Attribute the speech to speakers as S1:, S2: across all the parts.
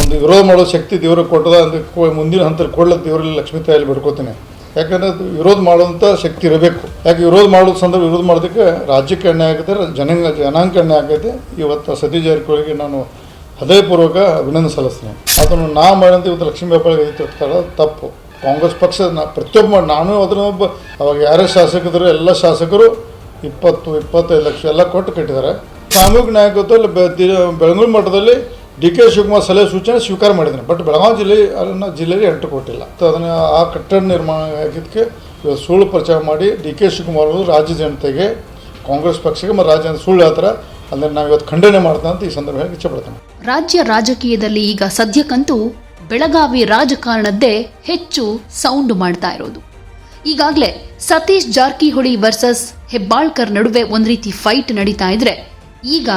S1: ಒಂದು ವಿರೋಧ ಮಾಡೋ ಶಕ್ತಿ ದೇವ್ರಿಗೆ ಕೊಟ್ಟದ ಅಂದ್ರೆ ಮುಂದಿನ ಹಂತಕ್ಕೆ ಕೊಡ್ಲಕ್ಕೆ ದೇವರಲ್ಲಿ ಲಕ್ಷ್ಮೀ ತಾಯಲ್ಲಿ ಬಿಡ್ಕೋತೀನಿ. ಯಾಕಂದ್ರೆ ಅದು ವಿರೋಧ ಮಾಡುವಂಥ ಶಕ್ತಿ ಇರಬೇಕು. ಯಾಕೆ ವಿರೋಧ ಮಾಡೋ ಸಂದರ್ಭ ವಿರೋಧ ಮಾಡೋದಕ್ಕೆ ರಾಜ್ಯಕ್ಕೆ ಅನ್ಯಾಯ ಆಗುತ್ತೆ ಜನಾಂಗ ಜನಾಂಗ ಅನ್ಯಾಯ ಆಗೈತೆ ಇವತ್ತು ಸತೀಶ್ ಜಾರಕಿಹೊಳಿಗೆ ನಾನು ಹೃದಯಪೂರ್ವಕ ಅಭಿನಂದನೆ ಸಲ್ಲಿಸ್ತೀನಿ. ಅದನ್ನು ನಾ ಮಾಡಿದಂತೆ ಇವತ್ತು ಲಕ್ಷ್ಮೀ ವ್ಯಾಪಾರ ಐತೆ ತಪ್ಪು. ಕಾಂಗ್ರೆಸ್ ಪಕ್ಷ ನಾ ಪ್ರತಿಯೊಬ್ಬ ನಾನು ಅದನ್ನ ಒಬ್ಬ, ಅವಾಗ ಯಾರೇ ಶಾಸಕರು, ಎಲ್ಲ ಶಾಸಕರು ಇಪ್ಪತ್ತು, ಇಪ್ಪತ್ತೈದು ಲಕ್ಷ ಎಲ್ಲ ಕೊಟ್ಟು ಕಟ್ಟಿದ್ದಾರೆ. ಸಾಮೂಹಿಕ ನಾಯಕತ್ವ ಬೆ- ದಿ- ಬೆಳಗಾವಿ ಮಟ್ಟದಲ್ಲಿ ಡಿ ಕೆ ಶಿವಕುಮಾರ್ ಸಲಹೆ ಸೂಚನೆ ಸ್ವೀಕಾರ ಮಾಡಿದ್ದೀನಿ ಬಟ್ ಬೆಳಗಾವಿ ಜಿಲ್ಲೆ ಅದನ್ನು ಜಿಲ್ಲೆಗೆ ಎಂಟು ಕೊಟ್ಟಿಲ್ಲ ಅದನ್ನು ಆ ಕಟ್ಟಡ ನಿರ್ಮಾಣ ಆಗಿದ್ದಕ್ಕೆ ಸುಳ್ಳು ಪ್ರಚಾರ ಮಾಡಿ ಡಿ ಕೆ ಶಿವಕುಮಾರ್ ಅವರು ರಾಜ್ಯ ಜನತೆಗೆ, ಕಾಂಗ್ರೆಸ್ ಪಕ್ಷಕ್ಕೆ ಮತ್ತು ರಾಜ್ಯ ಸುಳ್ಳು ಹೇಳ್ತಾರೆ. ಅದನ್ನು ನಾವು ಇವತ್ತು ಖಂಡನೆ ಮಾಡ್ತಾ ಅಂತ ಈ ಸಂದರ್ಭದಲ್ಲಿ ಇಚ್ಛಪಡ್ತೇನೆ
S2: ರಾಜ್ಯ ರಾಜಕೀಯದಲ್ಲಿ ಈಗ ಸದ್ಯಕ್ಕಂತೂ ಬೆಳಗಾವಿ ರಾಜಕಾರಣದ್ದೇ ಹೆಚ್ಚು ಸೌಂಡ್ ಮಾಡ್ತಾ ಇರೋದು. ಈಗಾಗಲೇ ಸತೀಶ್ ಜಾರಕಿಹೊಳಿ ವರ್ಸಸ್ ಹೆಬ್ಬಾಳ್ಕರ್ ನಡುವೆ ಒಂದು ರೀತಿ ಫೈಟ್ ನಡೀತಾ ಇದ್ರೆ ಈಗ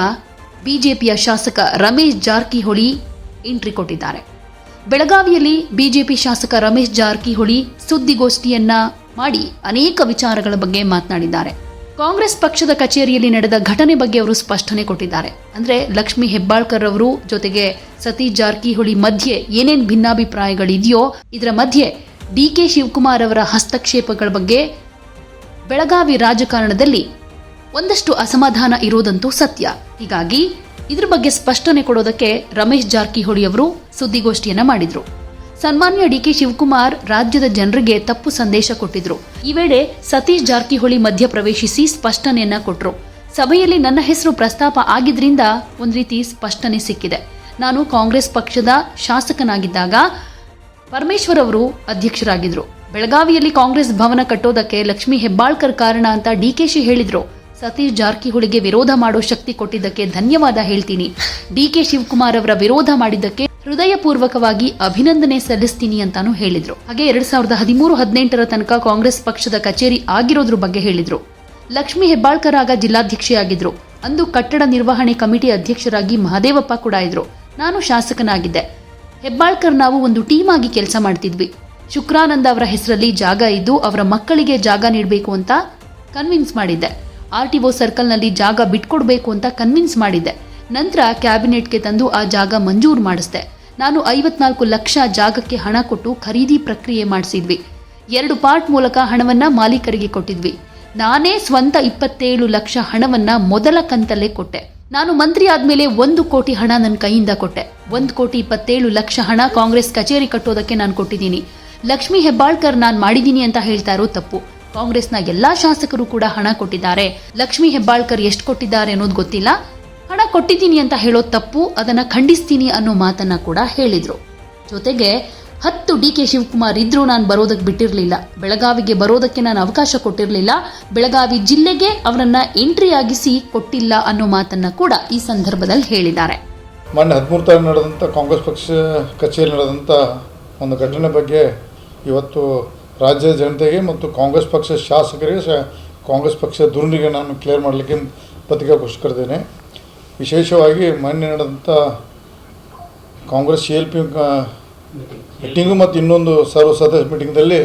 S2: ಬಿಜೆಪಿಯ ಶಾಸಕ ರಮೇಶ್ ಜಾರಕಿಹೊಳಿ ಎಂಟ್ರಿ ಕೊಟ್ಟಿದ್ದಾರೆ. ಬೆಳಗಾವಿಯಲ್ಲಿ ಬಿಜೆಪಿ ಶಾಸಕ ರಮೇಶ್ ಜಾರಕಿಹೊಳಿ ಸುದ್ದಿಗೋಷ್ಠಿಯನ್ನ ಮಾಡಿ ಅನೇಕ ವಿಚಾರಗಳ ಬಗ್ಗೆ ಮಾತನಾಡಿದ್ದಾರೆ. ಕಾಂಗ್ರೆಸ್ ಪಕ್ಷದ ಕಚೇರಿಯಲ್ಲಿ ನಡೆದ ಘಟನೆ ಬಗ್ಗೆ ಅವರು ಸ್ಪಷ್ಟನೆ ಕೊಟ್ಟಿದ್ದಾರೆ. ಅಂದ್ರೆ ಲಕ್ಷ್ಮಿ ಹೆಬ್ಬಾಳ್ಕರ್ ಅವರು ಜೊತೆಗೆ ಸತೀಶ್ ಜಾರಕಿಹೊಳಿ ಮಧ್ಯೆ ಏನೇನು ಭಿನ್ನಾಭಿಪ್ರಾಯಗಳಿದೆಯೋ, ಇದರ ಮಧ್ಯೆ ಡಿ ಕೆ ಶಿವಕುಮಾರ್ ಅವರ ಹಸ್ತಕ್ಷೇಪಗಳ ಬಗ್ಗೆ ಬೆಳಗಾವಿ ರಾಜಕಾರಣದಲ್ಲಿ ಒಂದಷ್ಟು ಅಸಮಾಧಾನ ಇರೋದಂತೂ ಸತ್ಯ. ಹೀಗಾಗಿ ಇದ್ರ ಬಗ್ಗೆ ಸ್ಪಷ್ಟನೆ ಕೊಡೋದಕ್ಕೆ ರಮೇಶ್ ಜಾರಕಿಹೊಳಿ ಅವರು ಸುದ್ದಿಗೋಷ್ಠಿಯನ್ನ ಮಾಡಿದ್ರು. ಸನ್ಮಾನ್ಯ ಡಿ ಕೆ ಶಿವಕುಮಾರ್ ರಾಜ್ಯದ ಜನರಿಗೆ ತಪ್ಪು ಸಂದೇಶ ಕೊಟ್ಟಿದ್ರು. ಈ ವೇಳೆ ಸತೀಶ್ ಜಾರಕಿಹೊಳಿ ಮಧ್ಯ ಪ್ರವೇಶಿಸಿ ಸ್ಪಷ್ಟನೆಯನ್ನ ಕೊಟ್ರು. ಸಭೆಯಲ್ಲಿ ನನ್ನ ಹೆಸರು ಪ್ರಸ್ತಾಪ ಆಗಿದ್ರಿಂದ ಒಂದ್ ರೀತಿ ಸ್ಪಷ್ಟನೆ ಸಿಕ್ಕಿದೆ. ನಾನು ಕಾಂಗ್ರೆಸ್ ಪಕ್ಷದ ಶಾಸಕನಾಗಿದ್ದಾಗ ಪರಮೇಶ್ವರ್ ಅವರು ಅಧ್ಯಕ್ಷರಾಗಿದ್ರು. ಬೆಳಗಾವಿಯಲ್ಲಿ ಕಾಂಗ್ರೆಸ್ ಭವನ ಕಟ್ಟೋದಕ್ಕೆ ಲಕ್ಷ್ಮಿ ಹೆಬ್ಬಾಳ್ಕರ್ ಕಾರಣ ಅಂತ ಡಿಕೆಶಿ ಹೇಳಿದ್ರು. ಸತೀಶ್ ಜಾರಕಿಹೊಳಿಗೆ ವಿರೋಧ ಮಾಡೋ ಶಕ್ತಿ ಕೊಟ್ಟಿದ್ದಕ್ಕೆ ಧನ್ಯವಾದ ಹೇಳ್ತೀನಿ. ಡಿಕೆ ಶಿವಕುಮಾರ್ ಅವರ ವಿರೋಧ ಮಾಡಿದ್ದಕ್ಕೆ ಹೃದಯಪೂರ್ವಕವಾಗಿ ಅಭಿನಂದನೆ ಸಲ್ಲಿಸ್ತೀನಿ ಅಂತಾನು ಹೇಳಿದ್ರು. ಹಾಗೆ ಎರಡ್ ಸಾವಿರದ ಹದಿಮೂರು ಹದಿನೆಂಟರ ತನಕ ಕಾಂಗ್ರೆಸ್ ಪಕ್ಷದ ಕಚೇರಿ ಆಗಿರೋದ್ರ ಬಗ್ಗೆ ಹೇಳಿದ್ರು. ಲಕ್ಷ್ಮಿ ಹೆಬ್ಬಾಳ್ಕರ್ ಆಗ ಜಿಲ್ಲಾಧ್ಯಕ್ಷೆಯಾಗಿದ್ರು. ಅಂದು ಕಟ್ಟಡ ನಿರ್ವಹಣೆ ಕಮಿಟಿ ಅಧ್ಯಕ್ಷರಾಗಿ ಮಹದೇವಪ್ಪ ಕೂಡ ಇದ್ರು. ನಾನು ಶಾಸಕನಾಗಿದ್ದೆ. ಹೆಬ್ಬಾಳ್ಕರ್ ನಾವು ಒಂದು ಟೀಮ್ ಆಗಿ ಕೆಲಸ ಮಾಡ್ತಿದ್ವಿ. ಶುಕ್ರಾನಂದ ಅವರ ಹೆಸರಲ್ಲಿ ಜಾಗ ಇದ್ದು ಅವರ ಮಕ್ಕಳಿಗೆ ಜಾಗ ನೀಡಬೇಕು ಅಂತ ಕನ್ವಿನ್ಸ್ ಮಾಡಿದ್ದೆ. ಆರ್ ಟಿ ಒ ಸರ್ಕಲ್ನಲ್ಲಿ ಜಾಗ ಬಿಟ್ಕೊಡ್ಬೇಕು ಅಂತ ಕನ್ವಿನ್ಸ್ ಮಾಡಿದ್ದೆ. ನಂತರ ಕ್ಯಾಬಿನೆಟ್ಗೆ ತಂದು ಆ ಜಾಗ ಮಂಜೂರು ಮಾಡಿಸ್ದೆ. ನಾನು ಐವತ್ನಾಲ್ಕು ಲಕ್ಷ ಜಾಗಕ್ಕೆ ಹಣ ಕೊಟ್ಟು ಖರೀದಿ ಪ್ರಕ್ರಿಯೆ ಮಾಡಿಸಿದ್ವಿ. ಎರಡು ಪಾರ್ಟ್ ಮೂಲಕ ಹಣವನ್ನ ಮಾಲೀಕರಿಗೆ ಕೊಟ್ಟಿದ್ವಿ. ನಾನೇ ಸ್ವಂತ ಇಪ್ಪತ್ತೇಳು ಲಕ್ಷ ಹಣವನ್ನ ಮೊದಲ ಕಂತಲ್ಲೇ ಕೊಟ್ಟೆ. ನಾನು ಮಂತ್ರಿ ಆದಮೇಲೆ ಒಂದು ಕೋಟಿ ಹಣ ನನ್ನ ಕೈಯಿಂದ ಕೊಟ್ಟೆ. ಒಂದು ಕೋಟಿ ಇಪ್ಪತ್ತೇಳು ಲಕ್ಷ ಹಣ ಕಾಂಗ್ರೆಸ್ ಕಚೇರಿ ಕಟ್ಟೋದಕ್ಕೆ ನಾನು ಕೊಟ್ಟಿದ್ದೀನಿ. ಲಕ್ಷ್ಮಿ ಹೆಬ್ಬಾಳ್ಕರ್ ನಾನು ಮಾಡಿದ್ದೀನಿ ಅಂತ ಹೇಳ್ತಾ ಇರೋ ತಪ್ಪು. ಕಾಂಗ್ರೆಸ್ನ ಎಲ್ಲಾ ಶಾಸಕರು ಕೂಡ ಹಣ ಕೊಟ್ಟಿದ್ದಾರೆ. ಲಕ್ಷ್ಮಿ ಹೆಬ್ಬಾಳ್ಕರ್ ಎಷ್ಟು ಕೊಟ್ಟಿದ್ದಾರೆ ಅನ್ನೋದು ಗೊತ್ತಿಲ್ಲ. ಹಣ ಕೊಟ್ಟಿದ್ದೀನಿ ಅಂತ ಹೇಳೋ ತಪ್ಪು, ಅದನ್ನ ಖಂಡಿಸ್ತೀನಿ ಅನ್ನೋ ಮಾತನ್ನ ಕೂಡ ಹೇಳಿದ್ರು. ಜೊತೆಗೆ ಹತ್ತು ಡಿ ಕೆ ಶಿವಕುಮಾರ್ ಇದ್ರೂ ನಾನು ಬರೋದಕ್ಕೆ ಬಿಟ್ಟಿರಲಿಲ್ಲ. ಬೆಳಗಾವಿಗೆ ಬರೋದಕ್ಕೆ ನಾನು ಅವಕಾಶ ಕೊಟ್ಟಿರಲಿಲ್ಲ. ಬೆಳಗಾವಿ ಜಿಲ್ಲೆಗೆ ಅವರನ್ನ ಎಂಟ್ರಿ ಆಗಿಸಿ ಕೊಟ್ಟಿಲ್ಲ ಅನ್ನೋ ಮಾತನ್ನ ಕೂಡ ಈ ಸಂದರ್ಭದಲ್ಲಿ ಹೇಳಿದ್ದಾರೆ.
S1: ಮೊನ್ನೆ ಹದಿಮೂರು ತಾರೀಕು ನಡೆದಂಥ ಕಾಂಗ್ರೆಸ್ ಪಕ್ಷ ಕಚೇರಿ ನಡೆದಂಥ ಒಂದು ಘಟನೆ ಬಗ್ಗೆ ಇವತ್ತು ರಾಜ್ಯದ ಜನತೆಗೆ ಮತ್ತು ಕಾಂಗ್ರೆಸ್ ಪಕ್ಷ ಶಾಸಕರಿಗೆ ಕಾಂಗ್ರೆಸ್ ಪಕ್ಷದ ದುರ್ನಿಗೆ ನಾನು ಕ್ಲಿಯರ್ ಮಾಡಲಿಕ್ಕೆ ಪತ್ರಿಕೆ ಕರೆದೇನೆ ವಿಶೇಷವಾಗಿ ಮೊನ್ನೆ ನಡೆದಂಥ Congress C L P meeting ಮತ್ತು ಇನ್ನೊಂದು ಸರ್ವ ಸದಸ್ಯ ಮೀಟಿಂಗ್ದಲ್ಲಿ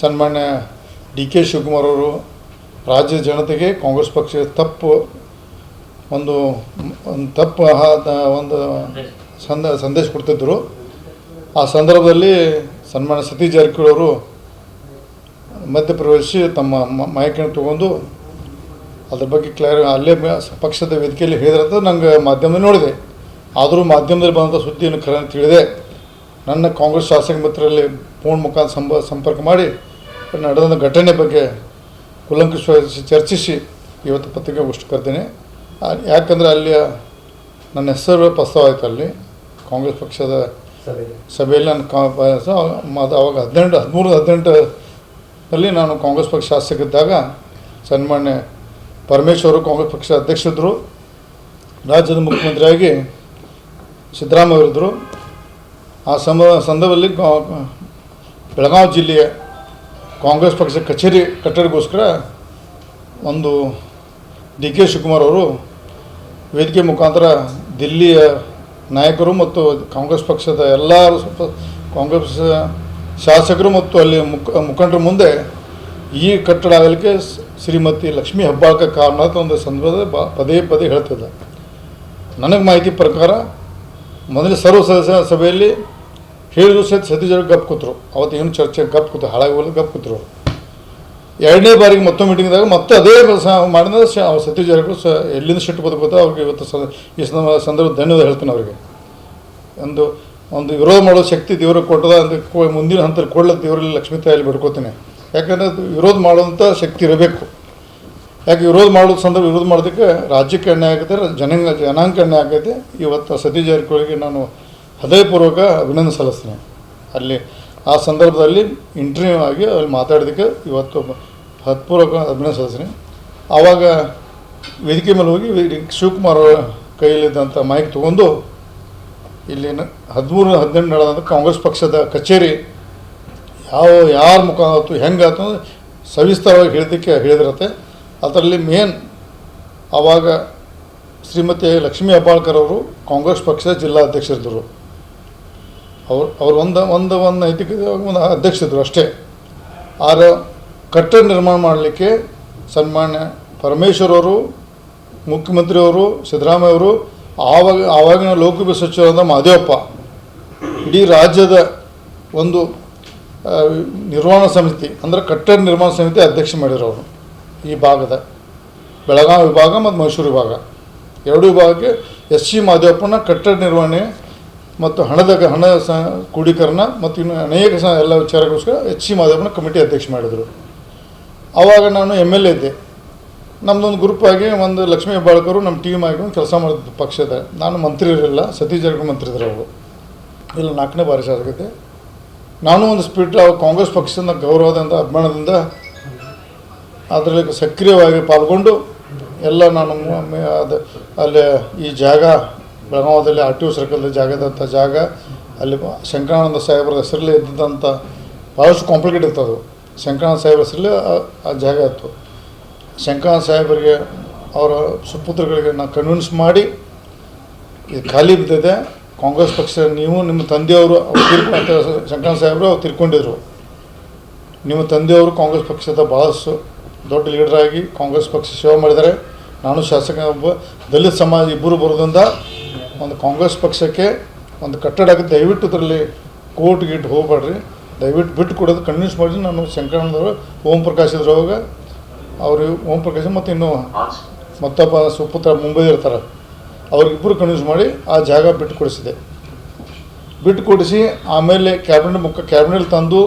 S1: ಸನ್ಮಾನ್ಯ ಡಿ ಕೆ ಶಿವಕುಮಾರ್ ಅವರು ರಾಜ್ಯದ ಜನತೆಗೆ ಕಾಂಗ್ರೆಸ್ ಪಕ್ಷದ ತಪ್ಪು ಒಂದು ಒಂದು ತಪ್ಪು ಒಂದು ಸಂದ, ಸಂದೇಶ ಕೊಡ್ತಿದ್ದರು ಆ ಸಂದರ್ಭದಲ್ಲಿ ಸನ್ಮಾನ್ಯ ಸತೀಶ್ ಜಾರಕಿಹೊಳಿ ಅವರು ಮಧ್ಯಪ್ರವೇಶಿಸಿ ತಮ್ಮ ಮಾಹಿತಿಯನ್ನು ತೊಗೊಂಡು ಅದ್ರ ಬಗ್ಗೆ ಕ್ಲಿಯರ್ ಅಲ್ಲೇ ಪಕ್ಷದ ವೇದಿಕೆಯಲ್ಲಿ ಹೇಳಿದ್ರಂತ ನಂಗೆ ಮಾಧ್ಯಮದಲ್ಲಿ ನೋಡಿದೆ. ಆದರೂ ಮಾಧ್ಯಮದಲ್ಲಿ ಬಂದಂಥ ಸುದ್ದಿಯನ್ನು ಖರೆ ತಿಳಿದೆ. ನನ್ನ ಕಾಂಗ್ರೆಸ್ ಶಾಸಕ ಮಿತ್ರರಲ್ಲಿ ಫೋನ್ ಮುಖಾಂತರ ಸಂಪ ಸಂಪರ್ಕ ಮಾಡಿ ನಡೆದ ಘಟನೆ ಬಗ್ಗೆ ಕುಲಂಕುಷವಾಗಿ ಚರ್ಚಿಸಿ ಇವತ್ತು ಪತ್ರಿಕಾಗೋಷ್ಠಿ ಕರೆದೇನೆ. ಆ- ಯಾಕಂದರೆ ಅಲ್ಲಿ ನನ್ನ ಹೆಸರು ಪ್ರಸ್ತಾವ ಆಯಿತು ಅಲ್ಲಿ. ಕಾಂಗ್ರೆಸ್ ಪಕ್ಷದ ಸಭೆಯಲ್ಲಿ. ನಾನು ಕಾ ಅವಾಗ ಹದಿನೆಂಟು ಹದಿಮೂರು ಹದಿನೆಂಟರಲ್ಲಿ ನಾನು ಕಾಂಗ್ರೆಸ್ ಪಕ್ಷ ಶಾಸಕರಿದ್ದಾಗ ಸನ್ಮಾನ್ಯ ಪರಮೇಶ್ವರು ಕಾಂಗ್ರೆಸ್ ಪಕ್ಷ ಅಧ್ಯಕ್ಷರಿದ್ದರು. ರಾಜ್ಯದ ಮುಖ್ಯಮಂತ್ರಿಯಾಗಿ ಸಿದ್ದರಾಮಯ್ಯ ಇದ್ದರು ಆ ಸಮ ಸಂದರ್ಭದಲ್ಲಿ ಬೆಳಗಾವಿ ಜಿಲ್ಲೆಯ ಕಾಂಗ್ರೆಸ್ ಪಕ್ಷದ ಕಚೇರಿ ಕಟ್ಟಡಕ್ಕೋಸ್ಕರ ಒಂದು ಡಿ ಕೆ ಶಿವಕುಮಾರ್ ಅವರು ವೇದಿಕೆ ಮುಖಾಂತರ ದಿಲ್ಲಿಯ ನಾಯಕರು ಮತ್ತು ಕಾಂಗ್ರೆಸ್ ಪಕ್ಷದ ಎಲ್ಲ ಸ್ವಲ್ಪ ಕಾಂಗ್ರೆಸ್ ಶಾಸಕರು ಮತ್ತು ಅಲ್ಲಿ ಮುಖ, ಮುಖಂಡರ ಮುಂದೆ ಈ ಕಟ್ಟಡ ಆಗಲಿಕ್ಕೆ ಶ್ರೀಮತಿ ಲಕ್ಷ್ಮೀ ಹಬ್ಬಕ್ಕೆ ಕಾರಣ ಒಂದು ಸಂದರ್ಭದ ಪದೇ ಪದೇ ಹೇಳ್ತಿದ್ದ. ನನಗೆ ಮಾಹಿತಿ ಪ್ರಕಾರ ಮೊದಲು ಸರ್ವ ಸದಸ್ಯ ಸಭೆಯಲ್ಲಿ ಹೇಳಿದ್ರು ಸಹಿತ ಸತೀಶರು ಗಪ್ ಕೂತರು. ಅವತ್ತು ಏನು ಚರ್ಚೆ ಗಪ್ ಕೂತು ಹಾಳಾಗಿ ಗಪ್ ಕೂತರು ಎರಡನೇ ಬಾರಿಗೆ ಮತ್ತೊಮ್ಮೆ ಮೀಟಿಂಗ್ದಾಗ ಮತ್ತೆ ಅದೇ ಮಾಡಿದ ಸತೀಶ್ ಜಾರಕಿಹೊಳಿ ಸ, ಎಲ್ಲಿಂದ ಸಿಟ್ಟು ಬದುಕೋದು ಅವ್ರಿಗೆ ಇವತ್ತು ಈ ಸಂದರ್ಭ ಧನ್ಯವಾದ ಹೇಳ್ತೀನಿ ಅವರಿಗೆ. ಒಂದು ಒಂದು ವಿರೋಧ ಮಾಡೋ ಶಕ್ತಿ ದೇವ್ರಿಗೆ ಕೊಟ್ಟದ ಅಂದರೆ ಮುಂದಿನ ಹಂತದಲ್ಲಿ ಕೊಡ್ಲಕ್ಕೆ ದೇವರಲ್ಲಿ ಲಕ್ಷ್ಮೀ ತಾಯಲ್ಲಿ ಬಿಡ್ಕೋತೀನಿ. ಯಾಕಂದರೆ ಅದು ವಿರೋಧ ಮಾಡುವಂಥ ಶಕ್ತಿ ಇರಬೇಕು. ಯಾಕೆ ವಿರೋಧ ಮಾಡೋ ಸಂದರ್ಭ ವಿರೋಧ ಮಾಡೋದಕ್ಕೆ ರಾಜ್ಯಕ್ಕೆ ಅನ್ಯಾಯ ಜನಂಗ ಜನಾಂಗ ಅನ್ಯಾಯ ಆಗೈತೆ ಇವತ್ತು ಸತೀಶ್ ಜಾರಕಿಹೊಳಿಗೆ ನಾನು ಹೃದಯಪೂರ್ವಕ ಅಭಿನಂದನೆ ಸಲ್ಲಿಸ್ತೀನಿ. ಅಲ್ಲಿ ಆ ಸಂದರ್ಭದಲ್ಲಿ ಇಂಟರ್ವ್ಯೂ ಆಗಿ ಅಲ್ಲಿ ಮಾತಾಡೋದಕ್ಕೆ ಇವತ್ತು ಹತ್ಪೂರ್ವಕ ಅಭಿನಂದನೆ ಸಲ್ಲಿಸ್ತೀನಿ. ಆವಾಗ ವೇದಿಕೆ ಮೇಲೆ ಹೋಗಿ ಶಿವಕುಮಾರ್ ಕೈಯಲ್ಲಿದ್ದಂಥ ಮೈಕ್ ತೊಗೊಂಡು ಇಲ್ಲಿನ, ಹದಿಮೂರು, ಹದಿನೆಂಟು ನಡೆದ ಕಾಂಗ್ರೆಸ್ ಪಕ್ಷದ ಕಚೇರಿ. ಯಾವ, ಯಾರ ಮುಖ ಆಯ್ತು ಹೆಂಗೆ ಆಯ್ತು ಅಂದ್ರೆ ಸವಿಸ್ತಾರವಾಗಿ ಹೇಳಿದ್ದಕ್ಕೆ ಹೇಳಿದಿರತ್ತೆ ಅದರಲ್ಲಿ ಮೇನ್ ಆವಾಗ ಶ್ರೀಮತಿ ಲಕ್ಷ್ಮೀ ಹೆಬ್ಬಾಳ್ಕರ್ ಅವರು ಕಾಂಗ್ರೆಸ್ ಪಕ್ಷದ ಜಿಲ್ಲಾಧ್ಯಕ್ಷರಿದ್ದರು ಅವ್ರು ಅವ್ರು ಒಂದು ಒಂದು ಒಂದು ನೈತಿಕ ಒಂದು ಅಧ್ಯಕ್ಷರಿದ್ದರು ಅಷ್ಟೇ. ಆದರೆ ಕಟ್ಟಡ ನಿರ್ಮಾಣ ಮಾಡಲಿಕ್ಕೆ ಸನ್ಮಾನ್ಯ ಪರಮೇಶ್ವರವರು ಮುಖ್ಯಮಂತ್ರಿಯವರು ಸಿದ್ದರಾಮಯ್ಯ ಅವರು ಆವಾಗ ಆವಾಗಿನ ಲೋಕಸಭೆ ಸಚಿವರಾದ ಮಾದೇವಪ್ಪ. ಇಡೀ ರಾಜ್ಯದ ಒಂದು ನಿರ್ವಹಣ ಸಮಿತಿ, ಅಂದರೆ ಕಟ್ಟಡ ನಿರ್ಮಾಣ ಸಮಿತಿ ಅಧ್ಯಕ್ಷ ಮಾಡಿರೋರು ಈ ಭಾಗದ. ಬೆಳಗಾವಿ ವಿಭಾಗ ಮತ್ತು ಮೈಸೂರು ವಿಭಾಗ. ಎರಡು ವಿಭಾಗಕ್ಕೆ ಎಸ್ ಸಿ ಮಾದೇವಪ್ಪನ ಕಟ್ಟಡ ನಿರ್ವಹಣೆ ಮತ್ತು ಹಣದ ಹಣ ಸ ಕ್ರೋಢೀಕರಣ ಮತ್ತು ಇನ್ನು ಅನೇಕ ಸ, ಎಲ್ಲ ವಿಚಾರಗೋಸ್ಕರ ಎಚ್ ಸಿ ಮಾದೇವಪ್ಪನ ಕಮಿಟಿ ಅಧ್ಯಕ್ಷ ಮಾಡಿದರು. ಆವಾಗ ನಾನು ಎಂ ಎಲ್ ಎ ಇದ್ದೆ. ನಮ್ಮದೊಂದು ಗ್ರೂಪ್ ಆಗಿ ಒಂದು ಲಕ್ಷ್ಮೀ ಬಾಳ್ಕರು ನಮ್ಮ ಟೀಮ್ ಆಗಿ ಕೆಲಸ ಮಾಡಿದ್ದು ಪಕ್ಷದ. ನಾನು ಮಂತ್ರಿ ಇರಲಿಲ್ಲ, ಸತೀಶ್ ಜಾರಕಿಹೊಳಿ ಮಂತ್ರಿ ಇದ್ರು ಅವರು. ಇಲ್ಲ ನಾಲ್ಕನೇ ಬಾರಿ ಶಾಸಕತೆ ನಾನು ಒಂದು ಸ್ಪಿರಿಟ್ ಅವ್ರು ಕಾಂಗ್ರೆಸ್ ಪಕ್ಷದಿಂದ ಗೌರವದಿಂದ, ಅಭಿಮಾನದಿಂದ ಅದರಲ್ಲಿ ಸಕ್ರಿಯವಾಗಿ ಪಾಲ್ಗೊಂಡು ಎಲ್ಲ ನಾನು ಅದು ಅಲ್ಲಿ ಈ ಜಾಗ, ಬೆಳಗಾವದಲ್ಲಿ ಆರ್ ಟಿ ಒ ಸರ್ಕಲ್ ಜಾಗದಂಥ ಜಾಗ, ಅಲ್ಲಿ ಶಂಕರಾನಂದ ಸಾಹೇಬರ ಹೆಸರಲ್ಲಿ ಇದ್ದಂಥ ಭಾಳಷ್ಟು ಕಾಂಪ್ಲಿಕೇಟ್ ಇರ್ತದೆ ಶಂಕರಾನಂದ ಸಾಹೇಬ್ರ ಹೆಸರಲ್ಲಿ ಆ ಜಾಗ ಇತ್ತು. ಶಂಕರಾನಂದ ಸಾಹೇಬರಿಗೆ ಅವರ ಸುಪುತ್ರಗಳಿಗೆ ನಾನು ಕನ್ವಿನ್ಸ್ ಮಾಡಿ, ಇದು ಖಾಲಿ ಬಿದ್ದಿದೆ ಕಾಂಗ್ರೆಸ್ ಪಕ್ಷ, ನೀವು ನಿಮ್ಮ ತಂದೆಯವರು ಶಂಕರ ಸಾಹೇಬರು ಅವ್ರು ತಿರ್ಕೊಂಡಿದ್ರು. ನಿಮ್ಮ ತಂದೆಯವರು ಕಾಂಗ್ರೆಸ್ ಪಕ್ಷದ ಭಾಳಷ್ಟು ದೊಡ್ಡ ಲೀಡರಾಗಿ ಕಾಂಗ್ರೆಸ್ ಪಕ್ಷ ಸೇವೆ ಮಾಡಿದ್ದಾರೆ. ನಾನು ಶಾಸಕ ದಲಿತ ಸಮಾಜ ಇಬ್ಬರು ಬರೋದ್ರಿಂದ ಒಂದು ಕಾಂಗ್ರೆಸ್ ಪಕ್ಷಕ್ಕೆ ಒಂದು ಕಟ್ಟಡ ಆಗುತ್ತೆ ದಯವಿಟ್ಟು ಇದರಲ್ಲಿ ಕೋರ್ಟ್ ಗೀಟ್ ಹೋಗ್ಬೇಡ್ರಿ. ದಯವಿಟ್ಟು ಬಿಟ್ಟು ಕೊಡೋದು ಕನ್ವಿನ್ಸ್ ಮಾಡಿ ನಾನು ಶಂಕರಣ್ಣದವರು ಓಂ ಪ್ರಕಾಶ್ ಇದ್ರವಾಗ ಅವರು ಓಂ ಪ್ರಕಾಶ್ ಮತ್ತು ಇನ್ನು ಮತ್ತೊಬ್ಬ ಸುಪುತ್ರ ಮುಂಬೈ ಇರ್ತಾರೆ. ಅವ್ರಿಗಿಬ್ಬರು ಕನ್ವಿನ್ಸ್ ಮಾಡಿ ಆ ಜಾಗ ಬಿಟ್ಟು ಕೊಡಿಸಿದೆ. ಬಿಟ್ಟು ಕೊಡಿಸಿ ಆಮೇಲೆ ಕ್ಯಾಬಿನೆಟ್ ಮುಖ ಕ್ಯಾಬಿನೆಟ್ ತಂದು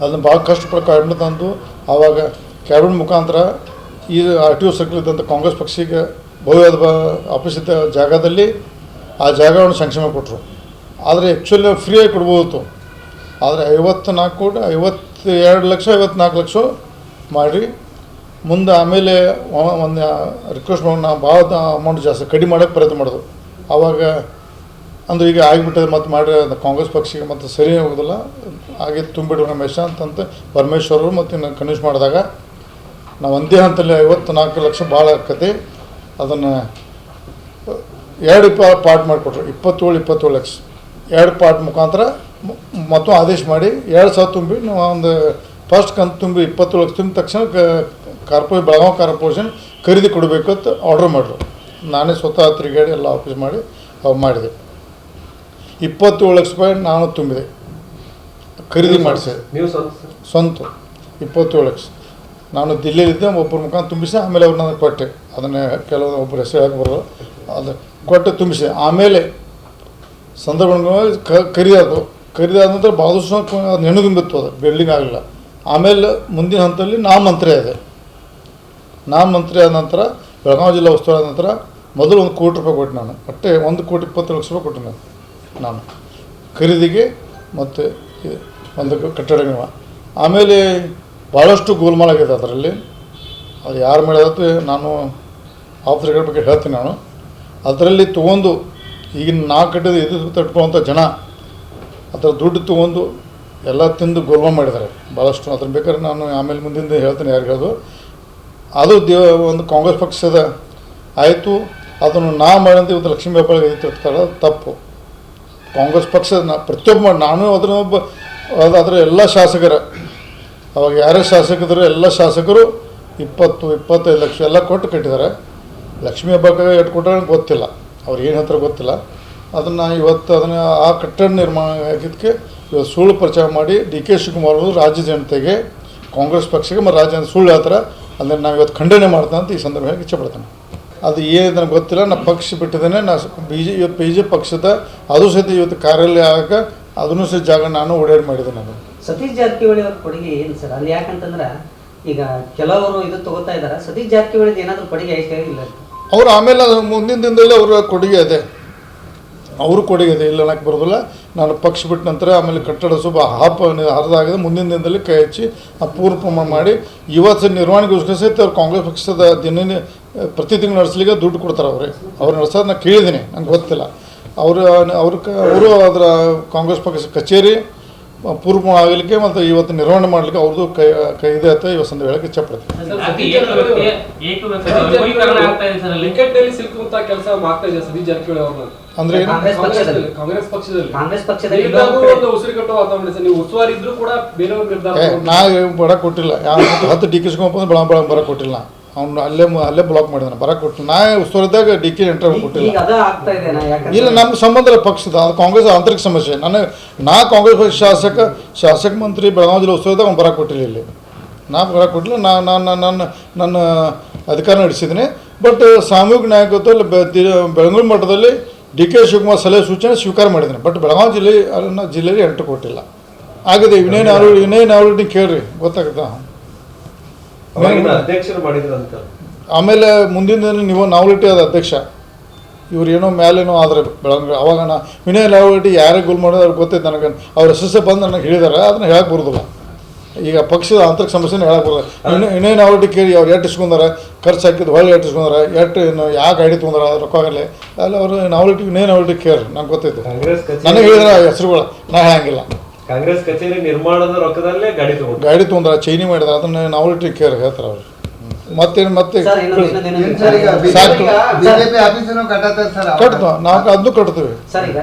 S1: ಅದನ್ನು ಭಾಳ ಕಷ್ಟಪಟ್ಟು ಕ್ಯಾಬಿನೆಟ್ ತಂದು ಆವಾಗ ಕ್ಯಾಬಿನೆಟ್ ಮುಖಾಂತರ ಈ ಆರ್ ಟಿ ಒ ಸರ್ಕಲ್ ಇದ್ದಂಥ ಕಾಂಗ್ರೆಸ್ ಪಕ್ಷಕ್ಕೆ ಭವ್ಯವಾದ ಬ ಆಫೀಸ್ ಇದ್ದ ಜಾಗದಲ್ಲಿ ಆ ಜಾಗವನ್ನು ಸಂಕ್ಷೇಮ ಕೊಟ್ಟರು ಆದರೆ ಆ್ಯಕ್ಚುಲಿ ಫ್ರೀಯಾಗಿ ಕೊಡ್ಬೋದು. ಆದರೆ ಐವತ್ತು ನಾಲ್ಕು ಕೋಟಿ ಐವತ್ತು ಎರಡು ಲಕ್ಷ ಐವತ್ನಾಲ್ಕು ಲಕ್ಷ ಮಾಡಿ ಮುಂದೆ ಆಮೇಲೆ ಒಂದು ರಿಕ್ವೆಸ್ಟ್ ಮಾಡಿ ನಾವು ಭಾಳ ಅಮೌಂಟ್ ಜಾಸ್ತಿ ಕಡಿಮೆ ಮಾಡೋಕ್ಕೆ ಪ್ರಯತ್ನ ಮಾಡೋದು ಆವಾಗ ಅಂದ್ರೆ ಈಗ ಆಗಿಬಿಟ್ಟದೆ ಮತ್ತು ಮಾಡಿ ಅದು ಕಾಂಗ್ರೆಸ್ ಪಕ್ಷಕ್ಕೆ ಮತ್ತು ಸರಿ ಹೋಗೋದಿಲ್ಲ ಹಾಗೆ ತುಂಬಿಡು ಯಶ ಅಂತಂತ ಪರಮೇಶ್ವರರು ಮತ್ತು ಇನ್ನು ಕನ್ವಿನ್ಸ್ ಮಾಡಿದಾಗ ನಾವು ಒಂದೇ ಹಂತಲ್ಲಿ ಐವತ್ತು ನಾಲ್ಕು ಲಕ್ಷ ಭಾಳ ಆಕತಿ. ಅದನ್ನು ಎರಡು ಇಪ್ಪ ಪಾರ್ಟ್ ಮಾಡಿಕೊಟ್ರು. ಇಪ್ಪತ್ತೇಳು ಇಪ್ಪತ್ತೇಳು ಲಕ್ಷ. ಎರಡು ಪಾರ್ಟ್ ಮುಖಾಂತರ ಮತ್ತು ಆದೇಶ ಮಾಡಿ ಎರಡು ಸಾವಿರ ತುಂಬಿ ನಾವು ಒಂದು ಫಸ್ಟ್ ಕಂತು ತುಂಬಿ ಇಪ್ಪತ್ತೇಳು ಲಕ್ಷ ತುಂಬಿದ ತಕ್ಷಣ ಕಾರ್ಪೊರೇಟ್ ಬೆಳಗಾವಿ ಕಾರ್ಪೊರೇಷನ್ ಖರೀದಿ ಕೊಡಬೇಕು ಅಂತ ಆರ್ಡ್ರ್ ಮಾಡಿದ್ರು ನಾನೇ ಸ್ವತಃ ತಿರುಗಾಡಿ ಎಲ್ಲ ಆಫೀಸ್ ಮಾಡಿ ಅವು ಮಾಡಿದೆ. ಇಪ್ಪತ್ತೇಳು ಲಕ್ಷ ರೂಪಾಯಿ ನಾನು ತುಂಬಿದೆ. ಖರೀದಿ ಮಾಡಿಸಿದೆ.
S3: ನೀವು ಸ್ವಂತ
S1: ಇಪ್ಪತ್ತೇಳು ಲಕ್ಷ. ನಾನು ದಿಲ್ಲಿಯಲ್ಲಿದ್ದೆ ಒಬ್ಬರ ಮುಖಾಂತರ ತುಂಬಿಸಿ ಆಮೇಲೆ ಅವ್ರು ನನಗೆ ಕೊಟ್ಟೆ. ಅದನ್ನೇ ಕೆಲವು ಒಬ್ಬರು ಹೆಸರು ಹಾಕಿ ಬರೋದು ಅದು ಕೊಟ್ಟು ತುಂಬಿಸಿ. ಆಮೇಲೆ ಸಂದರ್ಭ ಕ ಖರೀದೋದು ನಂತರ ಭಾಳಷ್ಟು ನೆಣ್ಣು ತುಂಬಿತ್ತು ಅದು. ಬಿಲ್ಡಿಂಗ್ ಆಗಲಿಲ್ಲ. ಆಮೇಲೆ ಮುಂದಿನ ಹಂತದಲ್ಲಿ ನಾ ಮಂತ್ರಿ ಆದೆ ನಾ ಮಂತ್ರಿ ಆದ ನಂತರ ಬೆಳಗಾವಿ ಜಿಲ್ಲಾ ಉಸ್ತುವಾರಿ ನಂತರ ಮೊದಲು ಒಂದು ಕೋಟಿ ರೂಪಾಯಿ ಕೊಟ್ಟೆ ನಾನು. ಒಟ್ಟೆ ಒಂದು ಕೋಟಿ ಇಪ್ಪತ್ತು ಲಕ್ಷ ರೂಪಾಯಿ ಕೊಟ್ಟೆ ನಾನು. ನಾನು ಖರೀದಿಗೆ ಮತ್ತು ಒಂದು ಕಟ್ಟಡ ನಿರ್ಮಾಣ. ಆಮೇಲೆ ಭಾಳಷ್ಟು ಗೋಲ್ಮಾಲ್ ಆಗಿದೆ ಅದರಲ್ಲಿ. ಅದು ಯಾರು ಮಾಡಿದತ್ತು ನಾನು ಆಫೀಸರ್ಗಳ ಬಗ್ಗೆ ಹೇಳ್ತೀನಿ ನಾನು. ಅದರಲ್ಲಿ ತೊಗೊಂಡು ಈಗಿನ ನಾಲ್ಕು ಕಟ್ಟಿದ ಇದು ತಟ್ಕೊಳ್ಳೋಂಥ ಜನ, ಅದರ ದುಡ್ಡು ತೊಗೊಂಡು ಎಲ್ಲ ತಿಂದು ಗೋಲ್ಮ ಮಾಡಿದ್ದಾರೆ. ಭಾಳಷ್ಟು ಅದ್ರ ಬೇಕಾದ್ರೆ ನಾನು ಆಮೇಲೆ ಮುಂದಿಂದ ಹೇಳ್ತೇನೆ ಯಾರು ಅದು ಅದು ದೇವ, ಒಂದು ಕಾಂಗ್ರೆಸ್ ಪಕ್ಷದ ಆಯಿತು, ಅದನ್ನು ನಾ ಮಾಡಿದಂತೆ ಇವತ್ತು ಲಕ್ಷ್ಮೀ ವ್ಯಾಪಾರ ತಪ್ಪು. ಕಾಂಗ್ರೆಸ್ ಪಕ್ಷದ ನಾ, ಪ್ರತಿಯೊಬ್ಬ ನಾನು ಅದರ ಒಬ್ಬ, ಅದು ಅದರ ಎಲ್ಲ ಶಾಸಕರ, ಅವಾಗ ಯಾರೇ ಶಾಸಕರು ಎಲ್ಲ ಶಾಸಕರು ಇಪ್ಪತ್ತು, ಇಪ್ಪತ್ತೈದು ಲಕ್ಷ ಎಲ್ಲ ಕೊಟ್ಟು ಕಟ್ಟಿದ್ದಾರೆ. ಲಕ್ಷ್ಮೀ ಹಬ್ಬಕ್ಕೆ ಎಷ್ಟು ಕೊಟ್ಟರೆ ಗೊತ್ತಿಲ್ಲ. ಅವ್ರು ಏನು ಹತ್ರ ಗೊತ್ತಿಲ್ಲ. ಅದನ್ನು ಇವತ್ತು ಅದನ್ನು ಆ ಕಟ್ಟಡ ನಿರ್ಮಾಣ ಆಗಿದ್ದಕ್ಕೆ ಇವತ್ತು ಸುಳ್ಳು ಪ್ರಚಾರ ಮಾಡಿ ಡಿ ಕೆ ಶಿವಕುಮಾರ್ ಅವರು ರಾಜ್ಯ ಜನತೆಗೆ ಕಾಂಗ್ರೆಸ್ ಪಕ್ಷಕ್ಕೆ ಮತ್ತು ರಾಜ್ಯ ಸುಳ್ಳು ಯಾತ್ರ ಅದನ್ನು ನಾವು ಇವತ್ತು ಖಂಡನೆ ಮಾಡ್ತಾ ಅಂತ ಈ ಸಂದರ್ಭದಲ್ಲಿ ಇಚ್ಛೆಪಡ್ತೇನೆ ಅದು ಏನು ನನಗೆ ಗೊತ್ತಿಲ್ಲ. ನಾ ಪಕ್ಷ ಬಿಟ್ಟಿದ್ದೇನೆ. ನಾ ಬಿ ಜೆ ಇವತ್ತು ಬಿ ಜೆ ಪಕ್ಷದ ಅದು ಸಹಿತ ಇವತ್ತು ಕಾರ್ಯಾಲಯ ಆಗ ಅದನ್ನು ಸಹ ಜಾಗ ನಾನು ಓಡಾಡಿ ಮಾಡಿದೆ ನಾನು.
S3: ಸತೀಶ್ ಜಾರಕಿಹೊಳಿ ಅವ್ರ ಕೊಡುಗೆ ಏನು ಸರ್? ಅಲ್ಲಿ ಯಾಕಂತಂದ್ರೆ ಈಗ ಕೆಲವರು ಇದು ತಗೋತಾ ಇದ್ದಾರೆ. ಸತೀಶ್ ಜಾರಕಿಹೊಳಿ ಏನಾದರೂ ಕೊಡುಗೆ ಐತೆ ಇಲ್ಲ
S1: ಅವರು ಆಮೇಲೆ ಮುಂದಿನ ದಿನದಲ್ಲಿ ಅವರ ಕೊಡುಗೆ ಇದೆ ಅವರು ಕೊಡುಗೆ ಇದೆ ಇಲ್ಲ ಅನ್ನಕ್ಕೆ ಬರೋದಿಲ್ಲ. ನಾನು ಪಕ್ಷ ಬಿಟ್ಟ ನಂತರ ಆಮೇಲೆ ಕಟ್ಟಡ ಸ್ವಲ್ಪ ಹಾಪ ಹರಿದಾಗಿದೆ. ಮುಂದಿನ ದಿನದಲ್ಲಿ ಕೈ ಹಚ್ಚಿ ಆ ಪೂರ್ವ ಪ್ರಮಾಣ ಮಾಡಿ. ಇವತ್ತು ನಿರ್ವಹಣೆಗೋಸ್ಕರ ಸಹಿತ ಅವ್ರು ಕಾಂಗ್ರೆಸ್ ಪಕ್ಷದ ದಿನ ಪ್ರತಿ ತಿಂಗಳು ನಡೆಸ್ಲಿಕ್ಕೆ ದುಡ್ಡು ಕೊಡ್ತಾರೆ ಅವ್ರಿಗೆ ಅವ್ರು ನಡೆಸೋದು ನಾನು ಕೇಳಿದ್ದೀನಿ ನಂಗೆ ಗೊತ್ತಿಲ್ಲ. ಅವರು ಅವ್ರ ಕ ಅವರು ಅದರ ಕಾಂಗ್ರೆಸ್ ಪಕ್ಷ ಕಚೇರಿ ಪೂರ್ವ ಆಗಲಿಕ್ಕೆ ಮತ್ತು ಇವತ್ತು ನಿರ್ವಹಣೆ ಮಾಡಲಿಕ್ಕೆ ಅವ್ರದ್ದು ಕೈ ಕೈ ಇದೆ ಅಂತ ಇವತ್ತು ಸಂದ ಹೇಳಕ್ಕೆ ಇಚ್ಛೆಪಡ್ತೀನಿ ಅಂದರೆ ಏನು?
S3: ಕಾಂಗ್ರೆಸ್ ಪಕ್ಷದಲ್ಲಿ.
S4: ಕಾಂಗ್ರೆಸ್ ಪಕ್ಷದಲ್ಲಿ.
S3: ಕಾಂಗ್ರೆಸ್ ಪಕ್ಷದಲ್ಲಿ
S4: ಒಂದು ಉಸಿರುಗಟ್ಟುವ ವಾತಾವರಣ ನೀವು ಉಸ್ತುವಾರಿ ಇದ್ರೂ ಕೂಡ ಬೇರೆಯವ್ರ ನಿರ್ಧಾರ
S1: ಏ,
S4: ತಗೊಂಡು-
S1: ನಾ ಬರ ಕೊಟ್ಟಿಲ್ಲ. ಯಾವ ಹತ್ತು ಡಿ ಕೆ ಶಿವಕುಮಾರ್ ಬಳ ಬಳ ಬರ ಕೊಟ್ಟಿಲ್ಲ. ಅವ್ನು ಅಲ್ಲೇ ಮು- ಅಲ್ಲೇ ಬ್ಲಾಕ್ ಮಾಡಿದಾನೆ. ಬರ ಕೊಟ್ಟಿಲ್ಲ ನಾ ಉಸ್ತುವಾರಿದ್ದಾಗ ಡಿ ಕೆ ಇಂಟರ್ವ್ಯೂ
S3: ಈಗ-
S1: ಕೊಟ್ಟಿಲ್ಲ.
S3: ಈಗ ಅದ ಆಗ್ತಾ ಇದೆ ನಾ ಯಾಕಂದ್ರೆ
S1: ಇಲ್ಲ ನಮ್ಮ ಸಂಬಂಧ ಇಲ್ಲ ಪಕ್ಷದ ಅದು ಕಾಂಗ್ರೆಸ್ ಆಂತರಿಕ ಸಮಸ್ಯೆ. ನಾನು ನಾ ಕಾಂಗ್ರೆಸ್ ಪಕ್ಷ ಶಾಸಕ ಶಾಸಕ ಮಂತ್ರಿ ಬೆಳಗಾವಿ ಜಿಲ್ಲೆ ಉಸ್ತುವಾರಿದಾಗ ಅವ್ನು ಬರ ಕೊಟ್ಟಿಲ್ಲ ಇಲ್ಲಿ. ನಾ ಬರ ಕೊಟ್ಟಿಲ್ಲ. ನಾ ನಾನು ನನ್ನ ನನ್ನ ಅಧಿಕಾರ ನಡೆಸಿದ್ದೀನಿ. ಬಟ್ ಸಾಮೂಹಿಕ ನಾಯಕತ್ವ ಬೆಳಗಾವಿ ಮಟ್ಟದಲ್ಲಿ ಡಿ ಕೆ ಶಿವಕುಮಾರ್ ಸಲಹೆ ಸೂಚನೆ ಸ್ವೀಕಾರ ಮಾಡಿದ್ದೀನಿ ಬಟ್ ಬೆಳಗಾವಿ ಜಿಲ್ಲೆ ಅದನ್ನು ಜಿಲ್ಲೆಗೆ ಎಂಟು ಕೊಟ್ಟಿಲ್ಲ ಆಗಿದೆ ವಿನಯ್ ನಾರು ವಿನಯ್ ನೀವು ಕೇಳ್ರಿ ಗೊತ್ತಾಗುತ್ತಾ ಆಮೇಲೆ ಮುಂದಿನ ದಿನ ನೀವು ನಾವಲಿಟಿ ಅದ ಅಧ್ಯಕ್ಷ. ಇವ್ರು ಏನೋ ಮೇಲೇನೋ ಆದ್ರೆ ಬೆಳಗ್ಗೆ ಅವಾಗ ನಾ ವಿನಯ್ ನಾವಲಿಟಿ ಯಾರೇ ಗುಲ್ ಮಾಡೋದು ಅವ್ರಿಗೆ ಗೊತ್ತೈತೆ ನನಗೆ ಅವ್ರ ಹೆಸರು ಬಂದು ನನಗೆ ಹೇಳಿದಾರೆ ಅದನ್ನ ಹೇಳಕ್ಕೆ ಬರೋದಿಲ್ಲ. ಈಗ ಪಕ್ಷದ ಆಂತರಿಕ ಸಮಸ್ಯೆನ ಹೇಳಕ್ಕೆ ಬರೋದು ಇನ್ನೇನು ಅವ್ರಿಗೆ ಕೇಳಿ ಅವ್ರು ಎಷ್ಟು ಇಸ್ಕೊಂಡಾರ? ಖರ್ಚು ಹಾಕಿದ್ದು ಹೊಳ್ಳಿ ಎಷ್ಟು ಇಸ್ಕೊಂಡಾರ? ಎಷ್ಟು ಏನು ಯಾವ ಗಾಡಿ ತೊಗೊಂಡಾರ? ರೊಕ್ಕ ಆಗಲಿ ಅಲ್ಲ ಅವರು ನಾವಲಿಟಿ ಇನ್ನೇನು ಅವ್ರಿಗೆ ಕೇರ್ ನಂಗೆ ಗೊತ್ತೈತೆ.
S5: ಕಾಂಗ್ರೆಸ್
S1: ನನಗೆ ಹೇಳಿದ್ರೆ ಹೆಸರುಗಳು ನಾ ಹೇಳಂಗಿಲ್ಲ.
S5: ಕಾಂಗ್ರೆಸ್ ಕಚೇರಿ ನಿರ್ಮಾಣದ ರೊಕ್ಕದಲ್ಲೇ ಗಾಡಿ ತಗೊಂಡು
S1: ಗಾಡಿ ತೊಗೊಂಡ್ರ ಚೈನಿ ಮಾಡಿದ್ರೆ ಅದನ್ನ ನಾವಲಿಟಿ ಕೇರ್ ಹೇಳ್ತಾರೆ ಅವ್ರು. ಮತ್ತೇನು ಮತ್ತೆ ಸಾಕು. ನಾವು ಅದನ್ನು ಕಟ್ತೀವಿ.
S3: ಸರ್ ಈಗ